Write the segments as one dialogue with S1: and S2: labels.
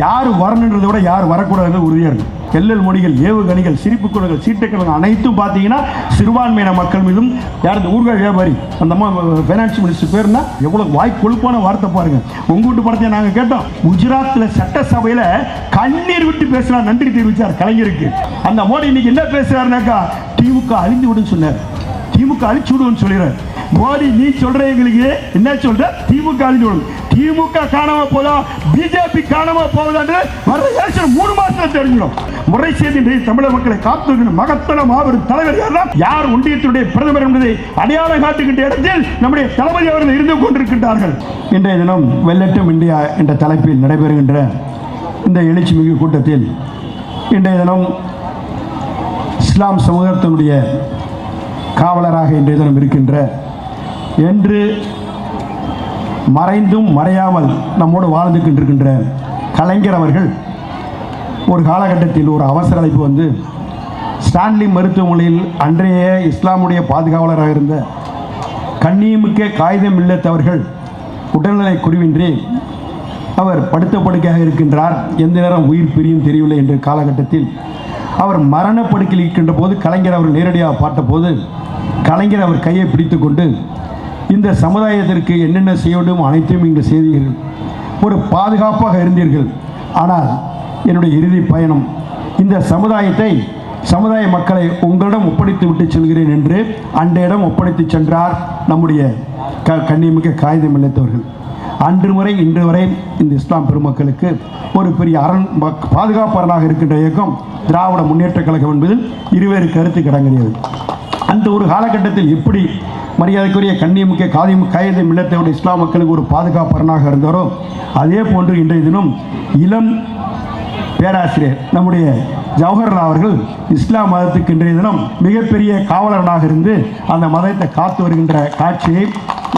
S1: யார் வரணுன்றதை விட யார் வரக்கூடாதுன்னு உறுதியாக இருக்கும் எல்லல் மொழிகள் ஏவுகணிகள் சிரிப்பு குணங்கள் சீட்டுக்கள் அனைத்தும் பார்த்தீங்கன்னா சிறுபான்மையின மக்கள் மீதும் யார் இந்த ஊர்கள் வியாபாரி அந்த அம்மா ஃபைனான்ஸ் மினிஸ்டர் பேர்னா எவ்வளோ வாய் கொழுப்பான வார்த்தை பாருங்க. உங்க வீட்டு படத்தை நாங்கள் கேட்டோம். குஜராத்தில் சட்டசபையில் கண்ணீர் விட்டு பேசினா நன்றி தெரிவித்தார் கலைஞருக்கு. அந்த மோடி இன்னைக்கு என்ன பேசுறாருனாக்கா திமுக அழிந்து விடுன்னு சொன்னார். திமுக அழிச்சு விடுன்னு சொல்லிடுறாரு. மோடி நீ சொல்ற எங்களுக்கு என்ன சொல்ற? திமுக திமுக காணாம போதா? பிஜேபி காணாம போகுதான்னு வர எலெக்ஷன் மூணு மாசம் தெரிஞ்சிடும். முறை செய்தி தமிழக மக்களை காத்து மகத்தன மாபெரும் தலைவர் யார்னா? யார் ஒன்றியத்தினுடைய பிரதமர் என்பதை அடையாளம் காட்டுகின்ற இடத்தில் நம்முடைய தளபதி அவர்கள் இருந்து கொண்டிருக்கின்றார்கள். இன்றைய தினம் வெள்ளட்டும் இந்தியா என்ற தலைப்பில் நடைபெறுகின்ற இந்த எழுச்சி மிகு கூட்டத்தில் இன்றைய தினம் இஸ்லாம் சமூகத்தினுடைய காவலராக இன்றைய தினம் இருக்கின்ற என்று மறைந்தும் மறையாமல் நம்மோடு வாழ்ந்து கொண்டிருக்கின்ற கலைஞர் அவர்கள் ஒரு காலகட்டத்தில் ஒரு அவசர அழைப்பு வந்து ஸ்டான்லி மருத்துவமனையில் அன்றைய இஸ்லாமுடைய பாதுகாவலராக இருந்த கண்ணியமிக்க காகிதம் இல்லத்தவர்கள் உடல்நிலை குறைவின்றி அவர் படுத்த படுக்கையாக இருக்கின்றார். எந்த நேரம் உயிர் பிரியும் தெரியவில்லை என்ற காலகட்டத்தில் அவர் மரணப்படுக்கையில் இருக்கின்ற போது கலைஞர் அவர் நேரடியாக பார்த்தபோது கலைஞர் அவர் கையை பிடித்து கொண்டு இந்த சமுதாயத்திற்கு என்னென்ன செய்ய வேண்டும் அனைத்தையும் இங்கு செய்தீர்கள். ஒரு பாதுகாப்பாக இருந்தீர்கள். ஆனால் என்னுடைய இறுதி பயணம் இந்த சமுதாயத்தை சமுதாய மக்களை உங்களிடம் ஒப்படைத்து விட்டு செல்கிறேன் என்று அன்றையிடம் ஒப்படைத்து சென்றார் நம்முடைய க கண்ணியமிக்க காகிதம் இழைத்தவர்கள் அன்று முறை இன்று வரை இந்த இஸ்லாம் பெருமக்களுக்கு ஒரு பெரிய அரண் மக்- பாதுகாப்பாளராக இருக்கின்ற இயக்கம் திராவிட முன்னேற்றக் கழகம் என்பதில் இருவேறு கருத்து கிடங்கிறது அந்த ஒரு காலகட்டத்தில் எப்படி மரியாதைக்குரிய கண்ணியமிக்க காதியம் காகிதம் இல்லத்தோட இஸ்லாம் மக்களுக்கு ஒரு பாதுகாப்பரனாக இருந்தாரோ அதே போன்று இன்றைய தினம் இளம் பேராசிரியர் நம்முடைய ஜவஹர்லால் அவர்கள் இஸ்லாம் மதத்துக்கு இன்றைய தினம் மிகப்பெரிய காவலரனாக இருந்து அந்த மதத்தை காத்து வருகின்ற காட்சியை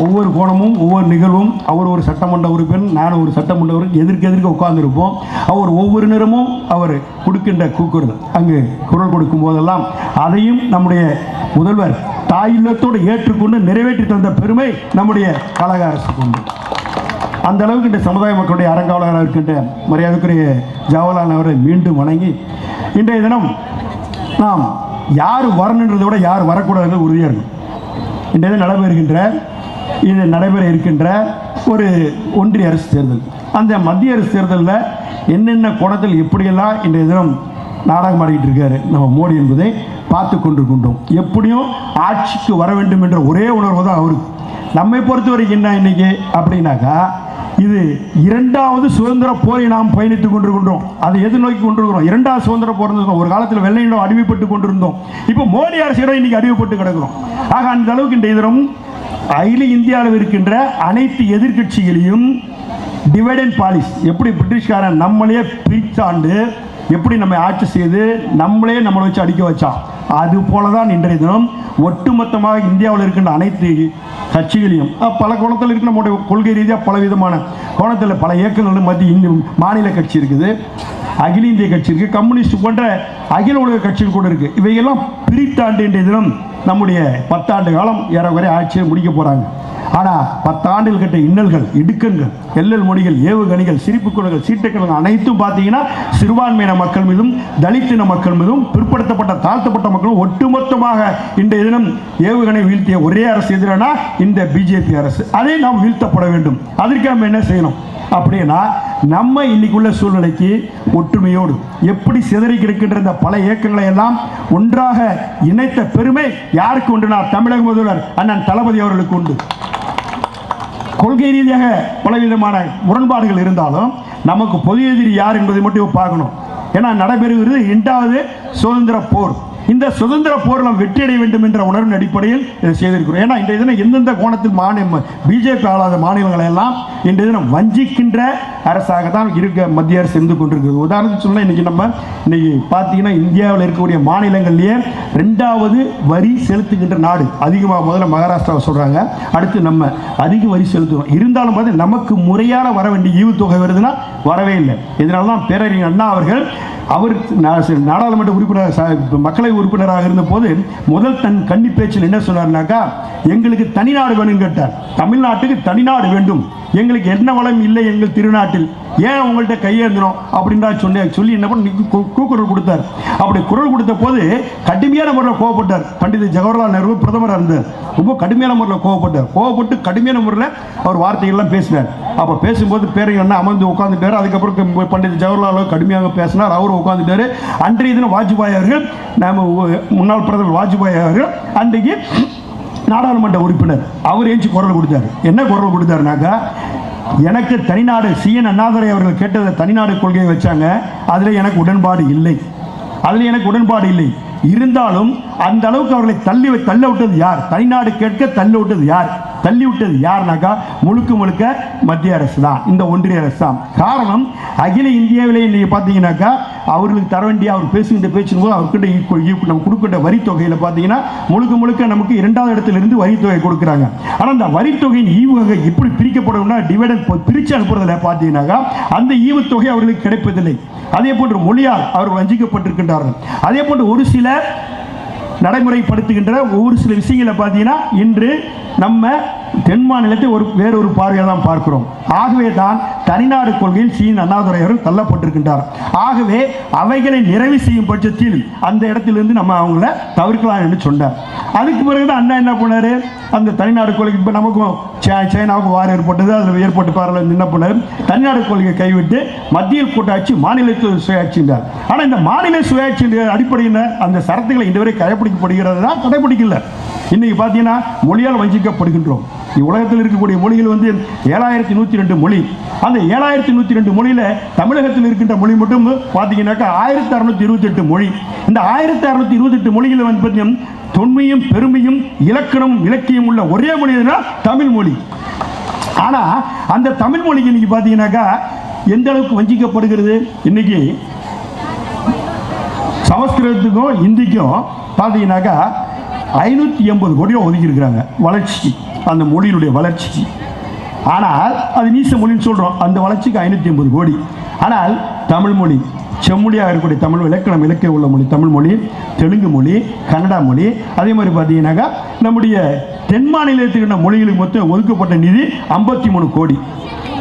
S1: ஒவ்வொரு கோணமும் ஒவ்வொரு நிகழ்வும் அவர் ஒரு சட்டமன்ற உறுப்பினர் நான் ஒரு சட்டமன்ற உறுப்பினர் எதிர்க்க எதிர்க்க உட்கார்ந்துருப்போம். அவர் ஒவ்வொரு நேரமும் அவர் கொடுக்கின்ற கூக்குரல் அங்கு குரல் கொடுக்கும் போதெல்லாம் அதையும் நம்முடைய முதல்வர் தாயுள்ளத்தோடு ஏற்றுக்கொண்டு நிறைவேற்றி தந்த பெருமை நம்முடைய கழக அரசுக்கு உண்டு அந்த அளவுக்கு இந்த சமுதாய மக்களுடைய அறங்காவலராக இருக்கின்ற மரியாதைக்குரிய ஜவஹர்லால் அவரை மீண்டும் வணங்கி இன்றைய தினம் நாம் யார் வரணுன்றதை விட யார் வரக்கூடாதுன்னு உறுதியாக இருக்கும். இன்றைய தினம் நடைபெறுகின்ற இது நடைபெற இருக்கின்ற ஒரு ஒன்றிய அரசு தேர்தல். அந்த மத்திய அரசு தேர்தலில் என்னென்ன கோணத்தில் எப்படியெல்லாம் இன்றைய தினம் நாடகம் ஆடிக்கிட்டு இருக்காரு நம்ம மோடி என்பதை பார்த்து கொண்டிருக்கின்றோம். எப்படியும் ஆட்சிக்கு வர வேண்டும் என்ற ஒரே உணர்வு தான் அவருக்கு. நம்மை பொறுத்த வரைக்கும் என்ன இன்னைக்கு? அப்படின்னாக்கா இது இரண்டாவது சுதந்திர போரை நாம் பயணித்துக் கொண்டிருக்கின்றோம். அதை எது நோக்கி கொண்டிருக்கிறோம். இரண்டாவது சுதந்திர போர் ஒரு காலத்தில் வெள்ளையிடம் அடிமைப்பட்டு கொண்டிருந்தோம். இப்போ மோடி அரசிடம் இன்னைக்கு அடிமைப்பட்டு கிடக்கிறோம். ஆக அந்த அளவுக்கு இன்றைய தினம் அகில இந்தியாவில் இருக்கின்ற அனைத்து எதிர்க்கட்சிகளையும் டிவைட் அண்ட் பாலிஸ் எப்படி பிரிட்டிஷ்காரன் நம்மளே பிரித்தாண்டு எப்படி நம்ம ஆட்சி செய்து நம்மளே நம்மளை வச்சு அடிக்க வச்சான் அது போல தான் இன்றைய தினம் ஒட்டுமொத்தமாக இந்தியாவில் இருக்கின்ற அனைத்து கட்சிகளையும் பல கோணத்தில் இருக்கிற நம்முடைய கொள்கை ரீதியாக பல விதமான கோணத்தில் பல இயக்கங்களும் மத்திய இந்து மாநில கட்சி இருக்குது. அகில இந்திய கட்சி இருக்குது கம்யூனிஸ்ட் போன்ற அகில உலக கட்சிகள் கூட இருக்குது இவையெல்லாம் பிரித்தாண்டு இன்றைய தினம் நம்முடைய பத்தாண்டு காலம் ஏறக்குறைய ஆட்சியை முடிக்க போகிறாங்க ஆனால் பத்தாண்டுகள் கிட்ட இன்னல்கள் இடுக்கண்கள் எல்லல் மொழிகள் ஏவுகணிகள் சிரிப்பு குணங்கள் சீட்டுக்கள் அனைத்தும் பார்த்தீங்கன்னா சிறுபான்மையின மக்கள் மீதும் தலித்தின மக்கள் மீதும் பிற்படுத்தப்பட்ட தாழ்த்தப்பட்ட மக்களும் ஒட்டுமொத்தமாக இன்றைய தினம் ஏவுகணை வீழ்த்திய ஒரே அரசு எதிரானா இந்த பிஜேபி அரசு. அதை நாம் வீழ்த்தப்பட வேண்டும். அதற்கு நம்ம என்ன செய்யணும்? அப்படின்னா நம்ம இன்னைக்குள்ள சூழ்நிலைக்கு ஒற்றுமையோடு எப்படி சிதறி கிடக்கின்ற இந்த பல இயக்கங்களை எல்லாம் ஒன்றாக இணைத்த பெருமை யாருக்கு உண்டுனா தமிழக முதல்வர் அண்ணன் தளபதி அவர்களுக்கு உண்டு. கொள்கை ரீதியாக பலவிதமான முரண்பாடுகள் இருந்தாலும் நமக்கு பொது எதிரி யார் என்பதை மட்டும் பார்க்கணும். ஏன்னா நடைபெறுகிறது இரண்டாவது சுதந்திர போர். இந்த சுதந்திர போர் நாம் வெற்றியடைய வேண்டும் என்ற உணர்வின் அடிப்படையில் இதை செய்திருக்கிறோம். ஏன்னா இன்றைய தினம் எந்தெந்த கோணத்தில் மாநில பிஜேபி ஆளாத மாநிலங்கள் எல்லாம் இன்றைய தினம் வஞ்சிக்கின்ற அரசாக தான் இருக்க மத்திய அரசு இருந்து கொண்டிருக்கிறது. உதாரணத்துக்கு சொன்னால் இன்றைக்கி நம்ம இன்றைக்கி பார்த்தீங்கன்னா இந்தியாவில் இருக்கக்கூடிய மாநிலங்கள்லேயே ரெண்டாவது வரி செலுத்துகின்ற நாடு அதிகமாக முதல்ல மகாராஷ்டிராவை சொல்கிறாங்க அடுத்து நம்ம அதிக வரி செலுத்துகிறோம் இருந்தாலும் பார்த்து நமக்கு முறையான வர வேண்டிய ஈவுத்தொகை வருதுன்னா வரவே இல்லை. இதனால தான் பேரறிஞர் அண்ணா அவர்கள் அவர் நாடாளுமன்ற உறுப்பினர் மக்களை மக்களவை உறுப்பினராக இருந்தபோது முதல் தன் கன்னி பேச்சில் என்ன சொன்னார்னாக்கா எங்களுக்கு தனிநாடு வேணும் கேட்டார். தமிழ்நாட்டுக்கு தனிநாடு வேண்டும். எங்களுக்கு என்ன வளம் இல்லை எங்கள் திருநாட்டில்? ஏன் உங்கள்கிட்ட கையேந்திரம் அப்படின்றா சொன்ன சொல்லி என்ன பண்ண கூக்குரல் கொடுத்தார். அப்படி குரல் கொடுத்த போது கடுமையான முறையில் கோவப்பட்டார். பண்டித ஜவஹர்லால் நேரு பிரதமராக இருந்தார். ரொம்ப கடுமையான முறையில் கோவப்பட்டார். கோவப்பட்டு கடுமையான முறையில் அவர் வார்த்தைகள்லாம் பேசினார். அப்போ பேசும்போது பேரைகள் என்ன அமர்ந்து உட்காந்துட்டார் அதுக்கப்புறம் பண்டித ஜவஹர்லால் கடுமையாக பேசினார். அவரும் உட்காந்துட்டாரு அன்றைய தினம் வாஜ்பாய் அவர்கள் நம்ம முன்னாள் பிரதமர் வாஜ்பாய் அவர்கள் அன்றைக்கு நாடாளுமன்ற உறுப்பினர் அவர் ஏஞ்சி குரல் கொடுத்தார். என்ன குரல் கொடுத்தாருனாக்கா எனக்கு தனிநாடு சிஎன் அண்ணாதுரை அவர்கள் கேட்டதை தனிநாடு கொள்கையை வச்சாங்க. அதில் எனக்கு உடன்பாடு இல்லை. அதில் எனக்கு உடன்பாடு இல்லை. இருந்தாலும் அந்த அளவுக்கு அவர்களை தள்ளி தள்ள விட்டது யார்? தனிநாடு கேட்க தள்ளி விட்டது யார்? தள்ளி விட்டது யாருனாக்கா முழுக்க முழுக்க மத்திய அரசு தான். இந்த ஒன்றிய அரசு தான். காரணம் அகில இந்தியாவிலே நீங்கள் பார்த்தீங்கன்னாக்கா அவர்களுக்கு தர வேண்டிய அவர் பேசுகின்ற பேச்சின் போது அவர்கிட்ட நம்ம கொடுக்கின்ற வரி தொகையில் பார்த்தீங்கன்னா முழுக்க முழுக்க நமக்கு இரண்டாவது இடத்துல இருந்து வரித்தொகை கொடுக்குறாங்க. ஆனால் அந்த வரித்தொகையின் ஈவுகை எப்படி பிரிக்கப்படும்னா டிவைடன் பிரித்து அனுப்புறதுல பார்த்தீங்கன்னாக்கா அந்த ஈவுத்தொகை அவர்களுக்கு கிடைப்பதில்லை. அதே போன்று மொழியால் அவர் வஞ்சிக்கப்பட்டிருக்கின்றார்கள். அதே போன்று ஒரு சில நடைமுறைப்படுத்துகின்ற ஒவ்வொரு சில விஷயங்களை பார்த்தீங்கன்னா இன்று நம்ம தென் மாநிலத்தை ஒரு வேறொரு பார்வையாக தான் பார்க்கிறோம். ஆகவே தான் தனிநாடு கொள்கையில் சீன் அண்ணாதுரை அவர்கள் தள்ளப்பட்டிருக்கின்றார். ஆகவே அவைகளை நிறைவு செய்யும் பட்சத்தில் அந்த இடத்திலிருந்து நம்ம அவங்கள தவிர்க்கலாம் என்று சொன்னார். அதுக்கு பிறகு தான் அண்ணா என்ன பண்ணாரு? அந்த தனிநாடு கொள்கை இப்போ நமக்கும் சை- சைனாவுக்கு வார் ஏற்பட்டது அதில் ஏற்பட்டு பாருங்கள் என்ன பண்ணார்? தனிநாடு கொள்கையை கைவிட்டு மத்திய கூட்டாட்சி மாநிலத்தில் சுயாட்சின்றார் ஆனால் இந்த மாநில சுயாட்சி அடிப்படையில் அந்த சரத்துகளை இதுவரை கடைபிடிக்கப்படுகிறது தான் கடைபிடிக்கல இன்னைக்கு பார்த்தீங்கன்னா மொழியால் வஞ்சிக்கப்படுகின்றோம். உலகத்தில் இருக்கக்கூடிய மொழிகள் வந்து ஏழாயிரத்தி நூற்றி ரெண்டு மொழி. அந்த ஏழாயிரத்தி நூற்றி ரெண்டு மொழியில் தமிழகத்தில் இருக்கின்ற மொழி மட்டும் பார்த்தீங்கன்னாக்கா ஆயிரத்தி அறுநூத்தி இருபத்தெட்டு மொழி. இந்த ஆயிரத்தி அறுநூத்தி இருபத்தெட்டு மொழிகளில் வந்து பார்த்தீங்கன்னா தொன்மையும் பெருமையும் இலக்கணம் இலக்கியம் உள்ள ஒரே மொழி எதுனா தமிழ் மொழி. ஆனால் அந்த தமிழ் மொழிக்கு இன்னைக்கு பார்த்தீங்கன்னாக்கா எந்த அளவுக்கு வஞ்சிக்கப்படுகிறது? இன்னைக்கு சமஸ்கிருதத்துக்கும் இந்திக்கும் பார்த்தீங்கன்னாக்கா ஐநூற்றி எண்பது கோடி ஒதுக்கியிருக்கிறாங்க வளர்ச்சிக்கு. அந்த மொழியினுடைய வளர்ச்சிக்கு ஆனால் அது நீச மொழின்னு சொல்கிறோம் அந்த வளர்ச்சிக்கு ஐநூற்றி ஐம்பது கோடி. ஆனால் தமிழ் மொழி செம்மொழியாக இருக்கக்கூடிய தமிழ் இலக்கணம் இலக்கிய உள்ள மொழி தமிழ் மொழி தெலுங்கு மொழி கன்னடா மொழி அதே மாதிரி பார்த்தீங்கன்னாக்கா நம்முடைய தென் மாநிலத்தில் மொழிகளுக்கு மொத்தம் ஒதுக்கப்பட்ட நிதி ஐம்பத்தி மூணு கோடி.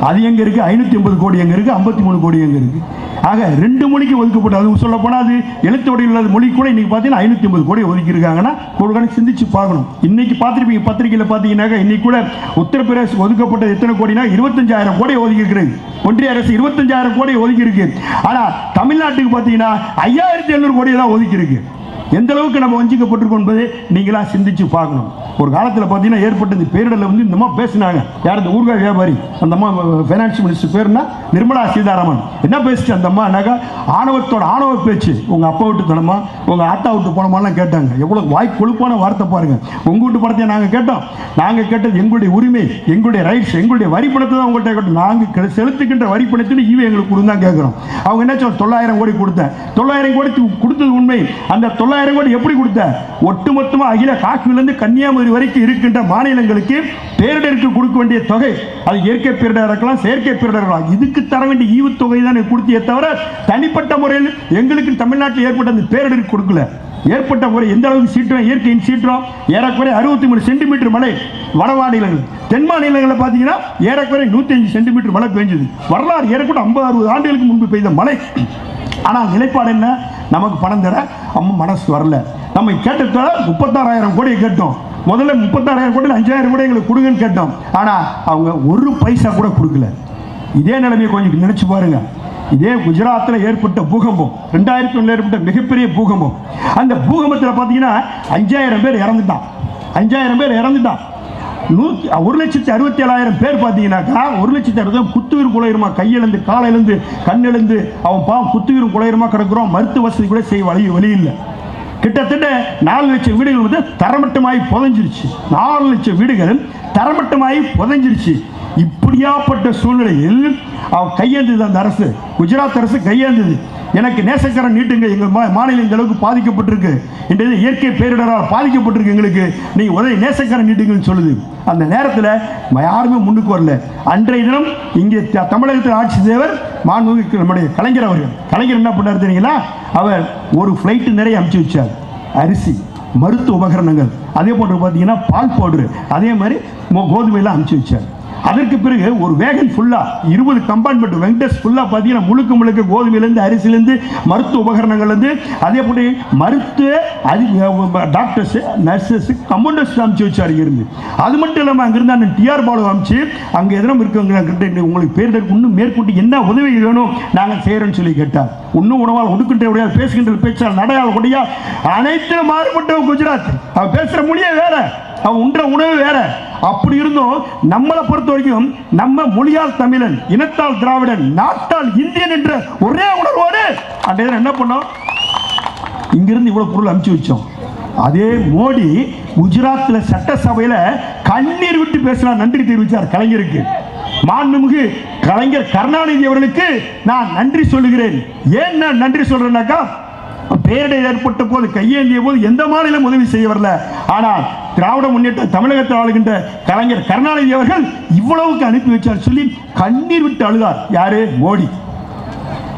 S1: அது எங்கே இருக்குது ஐநூற்றி ஐம்பது கோடி எங்கே இருக்குது ஐம்பத்தி மூணு கோடி எங்கே இருக்குது ஆக ரெண்டு மொழிக்கு ஒதுக்கப்பட்டது அது சொல்ல போனால் அது எழுத்து வடிவில் இல்லாத மொழி கூட இன்னைக்கு பார்த்தீங்கன்னா ஐநூற்றி ஐம்பது கோடி ஒதுக்கியிருக்காங்கன்னா கொடுக்கான சிந்திச்சு பார்க்கணும். இன்னைக்கு பார்த்துருப்பீங்க பத்திரிகையில் பார்த்தீங்கன்னாக்கா இன்னைக்கு கூட உத்தரப்பிரதேச ஒதுக்கப்பட்டது எத்தனை கோடினா இருபத்தஞ்சாயிரம் கோடி ஒதுக்கியிருக்கிறது. ஒன்றிய அரசு இருபத்தஞ்சாயிரம் கோடி ஒதுக்கியிருக்கு. ஆனால் தமிழ்நாட்டுக்கு பார்த்தீங்கன்னா ஐயாயிரத்தி எழுநூறு கோடி தான் ஒதுக்கியிருக்கு. எந்த அளவுக்கு நம்ம வஞ்சிக்கப்பட்டிருக்கோம் என்பதை நீங்களாக சிந்திச்சு பார்க்கணும். ஒரு காலத்தில் பார்த்தீங்கன்னா ஏற்பட்ட இந்த பேரிடரில் வந்து இந்த மாதிரி பேசினாங்க. யார் இந்த ஊர்காய் வியாபாரி? அந்த அம்மா ஃபைனான்ஸ் மினிஸ்டர் பேர்னா நிர்மலா சீதாராமன். என்ன பேசிச்சு அந்த அம்மானாக்கா ஆணவத்தோட ஆணவ பேச்சு. உங்கள் அப்பா விட்டு தனமா உங்கள் ஆத்தா விட்டு போனமாலாம் கேட்டாங்க. எவ்வளோ வாய் கொழுப்பான வார்த்தை பாருங்கள் உங்கள் வீட்டு படத்தை நாங்கள் கேட்டோம். நாங்கள் கேட்டது எங்களுடைய உரிமை எங்களுடைய ரைட்ஸ் எங்களுடைய வரி பணத்தை தான் உங்கள்கிட்ட கேட்டோம். நாங்கள் செலுத்துக்கின்ற வரி பணத்தில் இவ எங்களுக்கு கொடுந்தான் தான் கேட்குறோம். அவங்க என்ன சொல்ல தொள்ளாயிரம் கோடி கொடுத்தேன். தொள்ளாயிரம் கோடி கொடுத்தது உண்மை. அந்த தொள்ளாயிரம் கோடி எப்படி கொடுத்த ஒட்டுமொத்தமாக அகில காஷ்மீர்லேருந்து கன்னியாகுமரி வரைக்கும் இருக்கின்ற மாநிலங்களுக்கு பேரிடருக்கு கொடுக்க வேண்டிய தொகை அது இயற்கை பேரிடர் இருக்கலாம் செயற்கை பேரிடர் இருக்கலாம். இதுக்கு தர வேண்டிய ஈவுத்தொகை தான் கொடுத்தியே தவிர தனிப்பட்ட முறையில் எங்களுக்கு தமிழ்நாட்டில் ஏற்பட்ட அந்த பேரிடருக்கு கொடுக்கல. ஏற்பட்ட முறை எந்த அளவுக்கு சீற்றம் இயற்கையின் சீற்றம் ஏறக்குறைய அறுபத்தி மூணு சென்டிமீட்டர் மழை வட மாநிலங்கள். தென் மாநிலங்களில் பார்த்தீங்கன்னா ஏறக்குறைய நூற்றி அஞ்சு சென்டிமீட்டர் மழை பெஞ்சது வரலாறு ஏறக்கூட ஐம்பது அறுபது ஆண்டுகளுக்கு முன்பு பெய்த மழை. ஆனால் நிலைப்பாடு என்ன? நமக்கு பணம் தர அம்மா மனசு வரல. நம்ம கேட்டதால முப்பத்தாறாயிரம் கோடியை கேட்டோம். முதல்ல முப்பத்தாறாயிரம் கோடி அஞ்சாயிரம் கோடி எங்களுக்கு கொடுங்கன்னு கேட்டோம். ஆனால் அவங்க ஒரு பைசா கூட கொடுக்கல. இதே நிலைமையை கொஞ்சம் நினச்சி பாருங்க. இதே குஜராத்தில் ஏற்பட்ட பூகம்பம் ரெண்டாயிரத்தி ஒன்றில் ஏற்பட்ட மிகப்பெரிய பூகம்பம். அந்த பூகம்பத்தில் பார்த்தீங்கன்னா அஞ்சாயிரம் பேர் இறந்துட்டான். அஞ்சாயிரம் பேர் இறந்துட்டான். நூற்றி ஒரு லட்சத்தி அறுபத்தி ஏழாயிரம் பேர் பார்த்தீங்கன்னாக்கா ஒரு லட்சத்தி அறுபது குத்துயிர் குலையுமா கையெழுந்து காலையிலேருந்து கண்ணெழுந்து அவன் பாவம் குத்துயிரும் குலையுமா கிடக்குறோம். மருத்துவ வசதி கூட செய்ய வழி வழி இல்லை கிட்டத்தட்ட நாலு லட்சம் வீடுகள் வந்து தரமட்டமாகி புதஞ்சிருச்சு. நாலு லட்சம் வீடுகள் தரமட்டமாகி புதஞ்சிருச்சு. இப்படியாப்பட்ட சூழ்நிலையில் அவன் கையேந்தது அந்த அரசு. குஜராத் அரசு கையேந்தது. எனக்கு நேசக்கரம் நீட்டுங்க. எங்கள் மா மாநிலம் இந்த அளவுக்கு பாதிக்கப்பட்டிருக்கு. இன்றைய இயற்கை பேரிடரால் பாதிக்கப்பட்டிருக்கு எங்களுக்கு. நீங்கள் உதவி நேசக்கரம் நீட்டுங்கன்னு சொல்லுது. அந்த நேரத்தில் யாருமே முன்னுக்கு வரல. அன்றைய தினம் இங்கே த- தமிழகத்தில் ஆட்சி தேவர் மாண்புமிகு நம்முடைய கலைஞர் அவர்கள். கலைஞர் என்ன பண்ணார் தெரியுங்களா? அவர் ஒரு ஃப்ளைட்டு நிறைய அமுச்சு வச்சார். அரிசி மருத்துவ உபகரணங்கள். அதே போன்று பார்த்தீங்கன்னா பால் பவுடரு அதே மாதிரி கோதுமையெல்லாம் அமுச்சு வச்சார். அதற்கு பிறகு ஒரு வேகன் ஃபுல்லாக இருபது கம்பார்ட்மெண்ட் வெங்கடேஷ் ஃபுல்லாக பார்த்தீங்கன்னா முழுக்க முழுக்க கோதுமையிலேருந்து அரிசிலேருந்து மருத்துவ உபகரணங்கள்லேருந்து அதே போல மருத்துவ அது டாக்டர்ஸு நர்சஸ்ஸு கம்பவுண்டர்ஸ் அனுப்பிச்சு வச்சாரு இருந்து அது மட்டும் இல்லாமல் அங்கிருந்து அந்த டிஆர் பாலு அனுப்பிச்சு அங்கே எதனா இருக்கவங்க உங்களுக்கு பேர் இன்னும் மேற்கொண்டு என்ன உதவி வேணும் நாங்கள் செய்கிறோன்னு சொல்லி கேட்டார். இன்னும் உணவால் ஒடுக்கின்ற உடையால் பேசுகின்ற பேச்சால் நடையால் கொடியா அனைத்திலும் மாறுபட்ட குஜராத். அவர் பேசுகிற மொழியே வேற. அவன் உண்ற உணவு வேற. அப்படி இருந்தும் நம்மளை பொறுத்த வரைக்கும் நம்ம மொழியால் தமிழன் இனத்தால் திராவிடன் நாட்டால் இந்தியன் என்ற ஒரே உணர்வோடு அந்த என்ன பண்ணோம்? இங்கிருந்து இவ்வளவு பொருள் அனுப்பிச்சு வச்சோம். அதே மோடி குஜராத்தில் சட்டசபையில் கண்ணீர் விட்டு பேசினார் நன்றி தெரிவித்தார் கலைஞருக்கு. மாண்புமிகு கலைஞர் கருணாநிதி அவர்களுக்கு நான் நன்றி சொல்லுகிறேன். ஏன் நான் நன்றி சொல்றேன்னாக்கா பேரிடர் ஏற்பட்ட போது கையேந்திய போது எந்த மாநிலம் உதவி செய்ய வரல. ஆனால் திராவிட முன்னேற்ற தமிழகத்தில் ஆளுகின்ற கலைஞர் கருணாநிதி அவர்கள் இவ்வளவுக்கு அனுப்பி வச்சார். சொல்லி கண்ணீர் விட்டு அழுதார். யாரு? மோடி.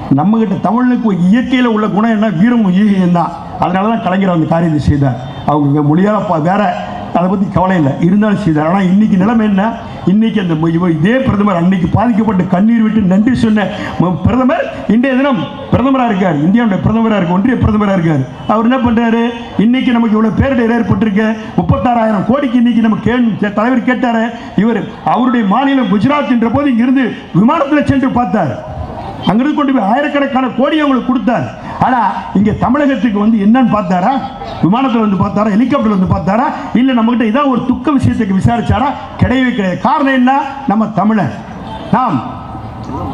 S1: நம்ம கிட்ட தமிழுக்கு இயற்கையில் உள்ள குணம் என்ன? வீரம் ஈகையும் தான். அதனால தான் கலைஞர் அந்த காரியத்தை செய்தார். அவங்க மொழியால் வேற அதை பற்றி கவலை இல்லை. இருந்தாலும் செய்தார் ஆனால் இன்றைக்கி நிலைமை என்ன? இன்றைக்கி அந்த இதே பிரதமர் அன்னைக்கு பாதிக்கப்பட்டு கண்ணீர் விட்டு நன்றி சொன்ன பிரதமர் இன்றைய தினம் பிரதமராக இருக்கார். இந்தியாவுடைய பிரதமராக இருக்கு ஒன்றிய பிரதமராக இருக்கார். அவர் என்ன பண்ணுறாரு இன்னைக்கு நமக்கு இவ்வளோ பேரிடர் ஏற்பட்டிருக்கு முப்பத்தாறாயிரம் கோடிக்கு இன்றைக்கி நம்ம கே தலைவர் கேட்டார். இவர் அவருடைய மாநிலம் குஜராத் என்ற போது இங்கிருந்து விமானத்தில் சென்று பார்த்தார். அங்கிருந்து கொண்டு போய் ஆயிரக்கணக்கான கோடி அவங்களுக்கு கொடுத்தார். ஆனால் இங்கே தமிழகத்துக்கு வந்து என்னன்னு பார்த்தாரா? விமானத்தில் வந்து பார்த்தாரா? ஹெலிகாப்டர் வந்து பார்த்தாரா? இல்லை நம்மகிட்ட இதான் ஒரு துக்க விஷயத்துக்கு விசாரிச்சாரா? கிடையவே கிடையாது. காரணம் என்ன? நம்ம தமிழர். நாம்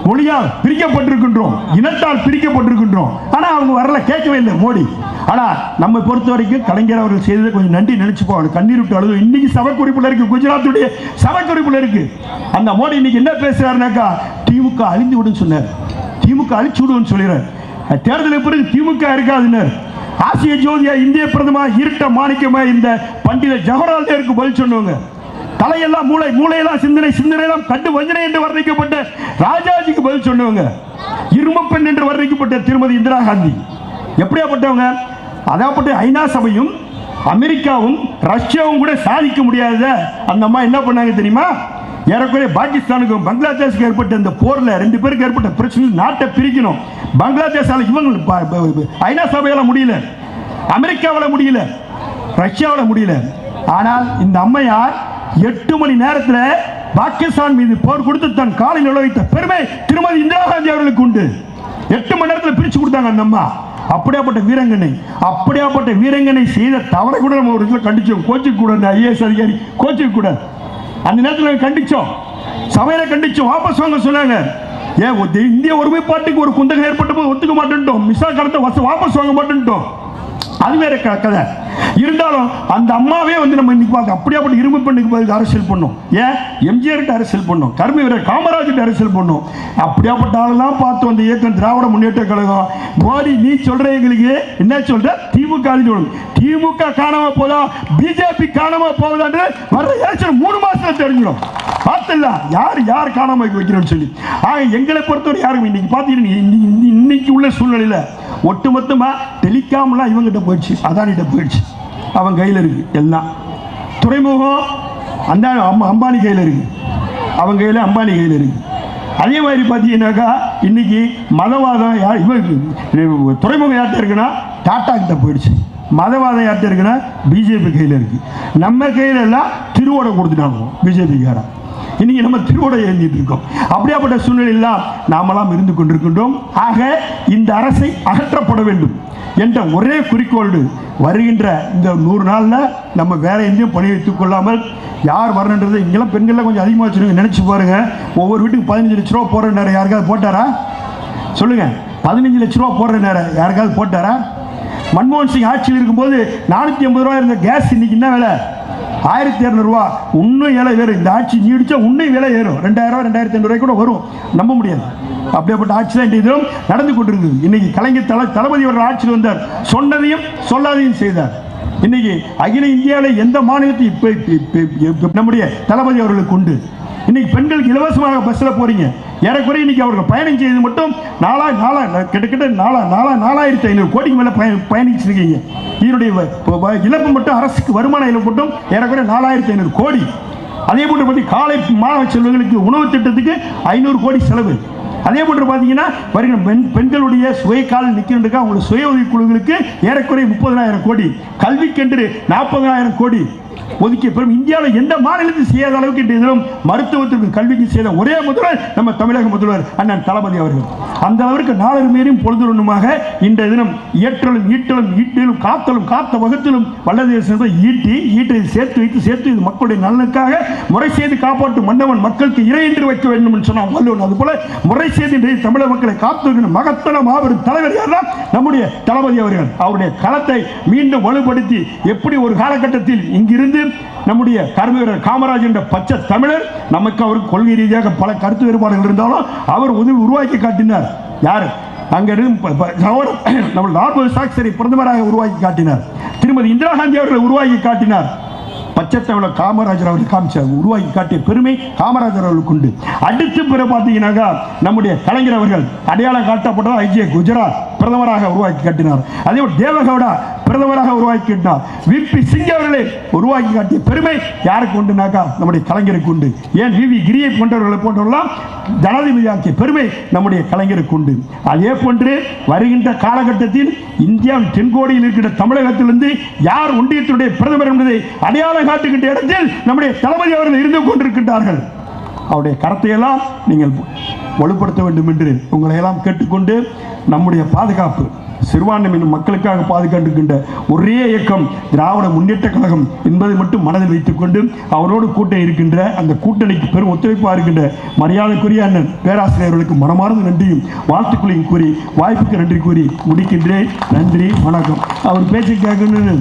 S1: மொழியால் பிரிக்கப்பட்டிருக்கின்றோம். இனத்தால் பிரிக்கப்பட்டிருக்கின்றோம். ஆனால் அவங்க வரல. கேட்கவே இல்லை. மோடி. ஆனால் நம்ம பொறுத்த வரைக்கும் கலைஞர் அவர்கள் செய்ததை கொஞ்சம் நன்றி நினைச்சு போவாங்க கண்ணீர் விட்டு அழுது. இன்னைக்கு சபைக்குறிப்பில் இருக்கு. குஜராத்துடைய சபைக்குறிப்பில் இருக்கு. அந்த மோடி இன்னைக்கு என்ன பேசுறாருனாக்கா திமுக அழிந்து விடுன்னு சொன்னார். திமுக அழிச்சு விடுன்னு சொல்லிடுறார். தேர்தலுக்கு பிறகு திமுக இருக்காதுன்னு ஆசிய ஜோதியா இந்திய பிரதமா இருட்ட மாணிக்கமா இந்த பண்டித ஜவஹர்லால் நேருக்கு பதில் சொன்னவங்க. தலையெல்லாம் மூளை மூளையெல்லாம் சிந்தனை சிந்தனையெல்லாம் கண்டு வஞ்சனை என்று வர்ணிக்கப்பட்ட ராஜாஜிக்கு பதில் சொன்னவங்க. இருமப்பெண் என்று வர்ணிக்கப்பட்ட திருமதி இந்திரா காந்தி. எப்படியாப்பட்டவங்க அதாப்பட்ட ஐநா சபையும் அமெரிக்காவும் ரஷ்யாவும் கூட சாதிக்க முடியாத அந்த அம்மா என்ன பண்ணாங்க தெரியுமா? ஏறக்குறைய பாகிஸ்தானுக்கும் பங்களாதேஷுக்கு ஏற்பட்ட இந்த போரில் ரெண்டு பேருக்கு ஏற்பட்ட பிரச்சனை நாட்டை பிரிக்கணும். பங்களாதேஷால் இவங்க ஐநா சபையால் முடியல. அமெரிக்காவில் முடியல. ரஷ்யாவில் முடியல. ஆனால் இந்த அம்மையார் எட்டு மணி நேரத்தில் பாகிஸ்தான் மீது போர் கொடுத்து தன் காலில் நிலவைத்த பெருமை திருமதி இந்திரா காந்தி அவர்களுக்கு உண்டு. எட்டு மணி நேரத்தில் பிரித்து கொடுத்தாங்க அந்த அம்மா. அப்படியாப்பட்ட வீரங்கனை அப்படியாப்பட்ட வீரங்கனை செய்த தவறை கூட நம்ம ஒரு இடத்துல கண்டிச்சோம். கோச்சுக்கு கூட ஐஏஎஸ் அதிகாரி கோச்சுக்கு கூட அந்த நேரத்தில் கண்டிச்சோம். சபையில கண்டிச்சோம் வாபஸ் வாங்க சொன்னாங்க. ஏன் இந்திய ஒருமைப்பாட்டுக்கு ஒரு குந்தகம் ஏற்பட்ட போது ஒத்துக்க மாட்டேன்ட்டோம். மிசா கடத்தை வாபஸ் வாங்க மாட்டேன்ட்டோம். அது வேற க- கதை. இருந்தாலும் அந்த அம்மாவே வந்து நம்ம இன்னைக்கு பார்க்க அப்படியாப்பட்ட இரும்பு பெண்ணுக்கு பதிலுக்கு அரசியல் பண்ணும். ஏன்? எம்ஜிஆர்கிட்ட அரசியல் பண்ணும். கருமை வீரர் காமராஜர்கிட்ட அரசியல் பண்ணும். அப்படியாப்பட்ட ஆளெல்லாம் பார்த்து அந்த இயக்கம் திராவிட முன்னேற்ற கழகம். மோடி நீ சொல்ற எங்களுக்கு என்ன சொல்ற? திமுக ன்னு திமுக காணாம போதா? பிஜேபி காணாம போகுதான்னு வர்ற எலெக்ஷன் மூணு மாசத்துல தெரிஞ்சிடும். பார்த்தல யார் யார் காணாம வைக்கிறோம்னு சொல்லி. ஆக எங்களை பொறுத்தவரை யாருமே இன்னைக்கு பார்த்தீங்கன்னா இன்னைக்கு உள்ள சூழ்நிலையில ஒட்டுமொத்தமா டெலிகாம்லாம் இவங்கிட்ட போயிடுச்சு அதானிட்ட போயிடுச்சு. அவன் கையில் இருக்கு எல்லாம். துறைமுகம் அந்த அம்பானி கையில் இருக்கு. அவன் கையில் அம்பானி கையில் இருக்கு. அதே மாதிரி பார்த்தீங்கன்னாக்கா இன்னைக்கு மதவாதம் யார் இவன் துறைமுகம் யார்கிட்ட இருக்குன்னா டாட்டா கிட்ட போயிடுச்சு. மதவாதம் யார்கிட்ட இருக்குன்னா பிஜேபி கையில் இருக்கு. நம்ம கையில் எல்லாம் திருவோடை கொடுத்துட்டாங்க பிஜேபிக்காரன் இன்னைக்கு நம்ம திருவோடை ஏந்திட்டு இருக்கோம். அப்படியாப்பட்ட சூழ்நிலையெல்லாம் நாமெல்லாம் இருந்து கொண்டிருக்கின்றோம். ஆக இந்த அரசை அகற்றப்பட வேண்டும். என்ற ஒரே குறிக்கோளோடு வருகின்ற இந்த நூறு நாளில் நம்ம வேறு எங்கேயும் பணி வைத்துக் கொள்ளாமல் யார் வரணுன்றது இங்கெல்லாம் பெண்கள்லாம் கொஞ்சம் அதிகமாக வச்சுருங்க நினச்சி பாருங்க. ஒவ்வொரு வீட்டுக்கு பதினஞ்சு லட்ச ரூபா போடுற நேரம் யாருக்காவது போட்டாரா? சொல்லுங்கள் பதினஞ்சு லட்ச ரூபா போடுற நேரம் யாருக்காவது போட்டாரா? மன்மோகன் சிங் ஆட்சியில் இருக்கும்போது நானூற்றி ஐம்பது ரூபா இருந்த கேஸ் இன்றைக்கி என்ன விலை? ஆயிரத்தி இரநூறுவா இன்னும் விலை ஏறும் இந்த ஆட்சி நீடிச்சா இன்னும் விலை ஏறும். ரெண்டாயிரம் ரூபா ரெண்டாயிரத்தி ஐநூறுவாய் கூட வரும். நம்ப முடியாது. அப்படியாப்பட்ட ஆட்சி தான் இன்றைய தினம் நடந்து கொண்டிருக்குது இன்னைக்கு கலைஞர் தள தளபதி அவர்கள் ஆட்சியில் வந்தார். சொன்னதையும் சொல்லாதையும் செய்தார். இன்னைக்கு அகில இந்தியாவில் எந்த மாநிலத்தை இப்போ நம்முடைய தளபதி அவர்களுக்கு உண்டு. இன்னைக்கு பெண்களுக்கு இலவசமாக பஸ்ஸில் போறீங்க. ஏறக்குறைய இன்னைக்கு அவர்கள் பயணம் செய்தது மட்டும் நாலா நாலா கிட்டத்தட்ட நாலா நாலா நாலாயிரத்தி ஐநூறு கோடிக்கு மேலே பய பயணிச்சிருக்கீங்க. இதனுடைய வ- வ- இழப்பு மட்டும் அரசுக்கு வருமான இழப்பு மட்டும் ஏறக்குறைய நாலாயிரத்தி ஐநூறு கோடி. அதே போன்று பற்றி காலை மாணவ செல்வங்களுக்கு உணவு திட்டத்துக்கு ஐநூறு கோடி செலவு. அதே போன்று பார்த்தீங்கன்னா வருகிற பெண் பெண்களுடைய சுய காலில் நிற்கின்றதுக்காக அவங்களுடைய சுய உதவி குழுக்களுக்கு ஏறக்குறைய முப்பதாயிரம் கோடி கல்விக்கென்று நாற்பதாயிரம் கோடி ஒதுக்கிய பெரும் இந்தியாவில் எந்த மாநிலத்தில் செய்யாத அளவுக்கு இன்றைய தினம் மருத்துவத்திற்கு கல்விக்கு செய்த ஒரே முதல்வர் நம்ம தமிழக முதல்வர் அண்ணன் தளபதி அவர்கள். அந்த அளவிற்கு நாளொரு மீறியும் பொழுதுமாக இன்றைய தினம் இயற்றலும் ஈட்டலும் ஈட்டிலும் காத்தலும் காத்த வகுத்திலும் வல்லதேசம் ஈட்டி ஈட்டை சேர்த்து வைத்து சேர்த்து இது மக்களுடைய நலனுக்காக முறை செய்து காப்பாற்றும் மன்னவன் மக்களுக்கு இறை என்று வைக்க வேண்டும் என்று சொன்னால் வல்லுவன் அதுபோல முறை செய்து இன்றைய தமிழக மக்களை காத்து மகத்தன மாபெரும் தலைவர் யார்னா நம்முடைய தளபதி அவர்கள். அவருடைய களத்தை மீண்டும் வலுப்படுத்தி எப்படி ஒரு காலகட்டத்தில் இங்கிருந்து நம்முடைய கர்ம வீரர் காமராஜ் என்ற பச்சை தமிழர் நமக்கு அவர் கொள்கை ரீதியாக பல கருத்து வேறுபாடுகள் இருந்தாலும் அவர் உதவி உருவாக்கி காட்டினார். யார்? அங்கிருந்து நம்ம நார்மல் சாக்சரை பிரதமராக உருவாக்கி காட்டினார். திருமதி இந்திரா காந்தி அவர்களை உருவாக்கி காட்டினார். பச்சத்தவள காமராஜர் அவர்கள் காமிச்சார் உருவாக்கி காட்டிய பெருமை காமராஜர் அவர்களுக்கு உண்டு. அடுத்து பிற பார்த்தீங்கன்னாக்கா நம்முடைய கலைஞர் அவர்கள் அடையாளம் காட்டப்பட்ட ஐஜே குஜராத் பிரதமராக உருவாக்கி காட்டினார். அதே போல் தேவகவுடா பிரதமராக உருவாக்கி காட்டினார். விபி சிங் அவர்களை உருவாக்கி காட்டிய பெருமை யாருக்கு உண்டுனாக்கா நம்முடைய கலைஞருக்கு உண்டு. ஏன் வி. வி. கிரியை போன்றவர்களை போன்றவர்களாம் ஜனாதிபதியாக்கிய பெருமை நம்முடைய கலைஞருக்கு உண்டு. அதே போன்று வருகின்ற காலகட்டத்தில் இந்தியாவின் தென்கோடியில் இருக்கிற தமிழகத்திலிருந்து யார் ஒன்றியத்தினுடைய பிரதமர் என்பதை அடையாளம் காட்டுகின்ற இடத்தில் நம்முடைய தளபதி அவர்கள் இருந்து கொண்டிருக்கின்றார்கள். அவருடைய கரத்தையெல்லாம் நீங்கள் வலுப்படுத்த வேண்டும் என்று உங்களை எல்லாம் கேட்டுக்கொண்டு நம்முடைய பாதுகாப்பு சிறுபான்மையின மக்களுக்காக பாதுகாட்டுகின்ற ஒரே இயக்கம் திராவிட முன்னேற்ற கழகம் என்பதை மட்டும் மனதில் வைத்துக்கொண்டு அவரோடு கூட்ட இருக்கின்ற அந்த கூட்டணிக்கு பெரும் ஒத்துழைப்பாக இருக்கின்ற மரியாதைக்குரிய அண்ணன் பேராசிரியர்களுக்கு மனமார்ந்த நன்றியும் வாழ்த்துக்களையும் கூறி வாய்ப்புக்கு நன்றி கூறி முடிக்கின்றேன். நன்றி வணக்கம். அவர் பேச்சு கேட்கணும்னு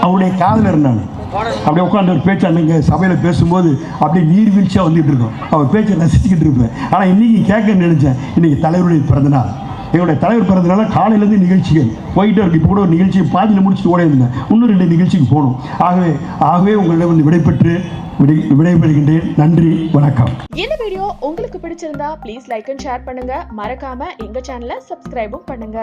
S1: அவருடைய காதலர் நான். அப்படியே உட்காந்து ஒரு பேச்சு அன்னைக்கு சபையில் பேசும்போது அப்படியே நீர்வீழ்ச்சியாக வந்துட்டு இருக்கோம். அவர் பேச்சை ரசிச்சுக்கிட்டு இருப்பேன். ஆனால் இன்னைக்கு கேட்க நினைச்சேன். இன்றைக்கி தலைவருடைய பிறந்தநாள் எங்களுடைய தலைவர் பிறந்தனால காலையிலேருந்து நிகழ்ச்சிகள். போயிட்டே இருக்கு. இப்போ கூட ஒரு நிகழ்ச்சியை பாதியில் முடிச்சுட்டு ஓட இருந்தேன். இன்னும் ரெண்டு நிகழ்ச்சிக்கு போகணும். ஆகவே ஆகவே உங்களிடம் வந்து விடைபெற்று விடை விடைபெறுகின்றேன். நன்றி. வணக்கம்.
S2: இந்த வீடியோ உங்களுக்கு பிடிச்சிருந்தா ப்ளீஸ் லைக் அண்ட் ஷேர் பண்ணுங்க. மறக்காம எங்க சேனலை சப்ஸ்கிரைபும் பண்ணுங்க.